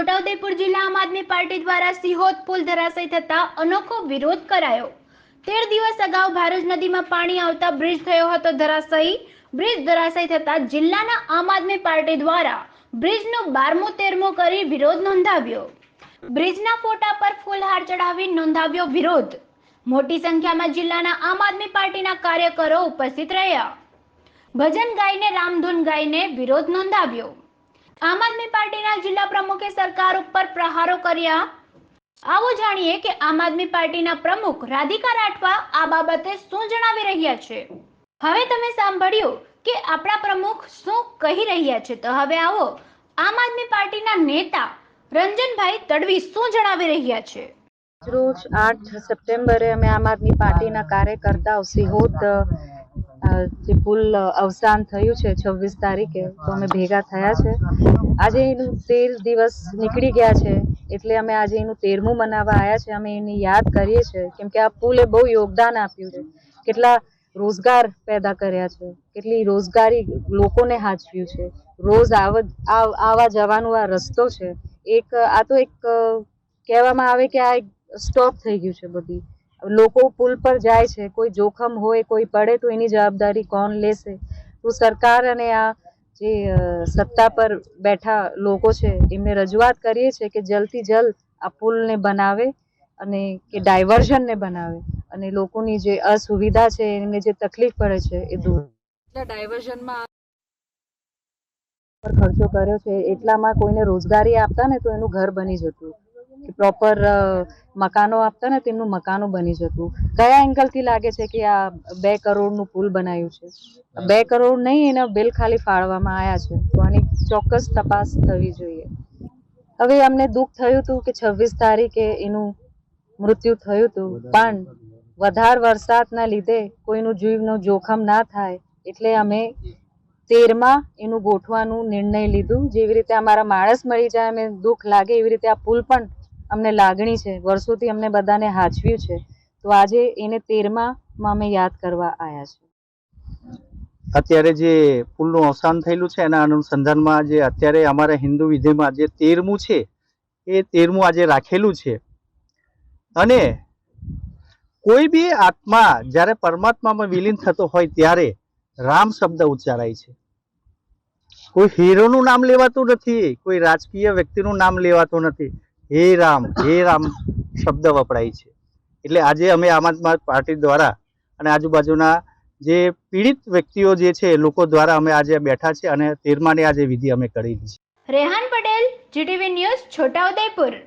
છોટાઉદેપુર જિલ્લા આમ આદમી પાર્ટી દ્વારા સિહોદ પુલ ધરાશય થતા અનોખો વિરોધ કરાયો. તેર દિવસ અગાઉ ભારજ નદીમાં પાણી આવતા બ્રિજ થયો હતો ધરાશયી. બ્રિજ ધરાશય થતા જિલ્લાના આમ આદમી પાર્ટી દ્વારા બ્રિજનો બારમો, તેરમો કરી વિરોધ નોંધાવ્યો. બ્રિજના ફોટા પર ફૂલહાર ચડાવી નોંધાવ્યો વિરોધ. મોટી સંખ્યામાં જિલ્લાના આમ આદમી પાર્ટીના કાર્યકરો ઉપસ્થિત રહ્યા. ભજન ગાઈને, રામધૂન ગાઈને વિરોધ નોંધાવ્યો. આમ આદમી પાર્ટીના જિલ્લા પ્રમુખે સરકાર ઉપર પ્રહારો કર્યા. આવો જાણીએ કે આમ આદમી પાર્ટીના પ્રમુખ રાધિકા રાઠવા આ બાબતે શું જણાવી રહ્યા છે? હવે તમે સાંભળ્યું કે આપણા પ્રમુખ શું કહી રહ્યા છે. તો હવે આવો, આમ આદમી પાર્ટીના નેતા રંજનભાઈ તડવી શું જણાવી રહ્યા છે? રોજ આઠ સપ્ટેમ્બરે અમે આમ આદમી પાર્ટીના કાર્યકર્તાઓ સિહોદ જે પુલ અવસાન થયું છે છવ્વીસ તારીખે, તો અમે ભેગા થયા છે. આજે એનું તેર દિવસ નીકળી ગયા છે, એટલે અમે આજે એનું તેરમું મનાવવા આવ્યા છે. અમે એની યાદ કરીએ છીએ, કેમ કે આ પુલે બહુ યોગદાન આપ્યું છે. કેટલા રોજગાર પેદા કર્યા છે, કેટલી રોજગારી લોકોને હાચવ્યું છે. રોજ આવા જવાનું આ રસ્તો છે. એક, આ તો એક કહેવામાં આવે કે આ એક સ્ટોપ થઈ ગયું છે બધી. લોકો પુલ પર જાય છે કોઈ જોખમ હોય કોઈ પડે તો એની જવાબદારી કોણ લેશે? તો સરકાર અને આ જે સત્તા પર બેઠા લોકો છે એમને રજૂઆત કરીએ છીએ કે જલ્દથી જલ્દ આ પુલને બનાવે અને કે ડાયવર્ઝનને બનાવે અને લોકોની જે અસુવિધા છે એમને જે તકલીફ પડે છે એ દૂર એટલા ડાયવર્ઝનમાં ખર્ચો કર્યો છે એટલામાં કોઈને રોજગારી આપતા ને તો એનું ઘર બની જતું. પ્રોપર મકાનો આપતા ને તેમનું મકાનો બની જતું. કયા એંગલથી લાગે છે કે આ બે કરોડનું પુલ બનાવ્યું છે? બે કરોડ નહીં એના બિલ ખાલી ફાળવામાં આવ્યા છે. તો આની ચોક્કસ તપાસ થવી જોઈએ. હવે અમને દુઃખ થયું હતું કે છવ્વીસ તારીખે એનું મૃત્યુ થયું હતું પણ વધારે વરસાદના લીધે કોઈનું જીવનું જોખમ ના થાય. એટલે અમે તેરમાં એનું ગોઠવાનું નિર્ણય લીધું. જેવી રીતે અમારા માણસ મળી જાય અમે દુઃખ લાગે એવી રીતે આ પુલ પણ અમને લાગણી છે, વર્ષોથી અમને બધાને હાચવ્યું છે, તો આજે એને તેરમાં અમે યાદ કરવા આવ્યા છે અત્યારે જે પુલનું અવસાન થયેલું છે, એના અનુસંધાનમાં જે અત્યારે અમારા હિન્દુ વિધિમાં જે તેરમું છે, એ તેરમું આજે રાખેલું છે. અને કોઈ બી આત્મા જ્યારે પરમાત્મામાં વિલીન થતો હોય ત્યારે રામ શબ્દ ઉચ્ચારાય છે. કોઈ હીરોનું નામ લેવાતું નથી, કોઈ રાજકીય વ્યક્તિનું નામ લેવાતું નથી હે રામ હે રામ શબ્દ વપરાય છે. એટલે આજે અમે આમ આદમી પાર્ટી દ્વારા અને આજુબાજુના જે પીડિત વ્યક્તિઓ જે છે લોકો દ્વારા અમે આજે બેઠા છે અને તેરમાની આજે વિધિ અમે કરી છે. Rehan Patel, GTV news, Chhotaudepur.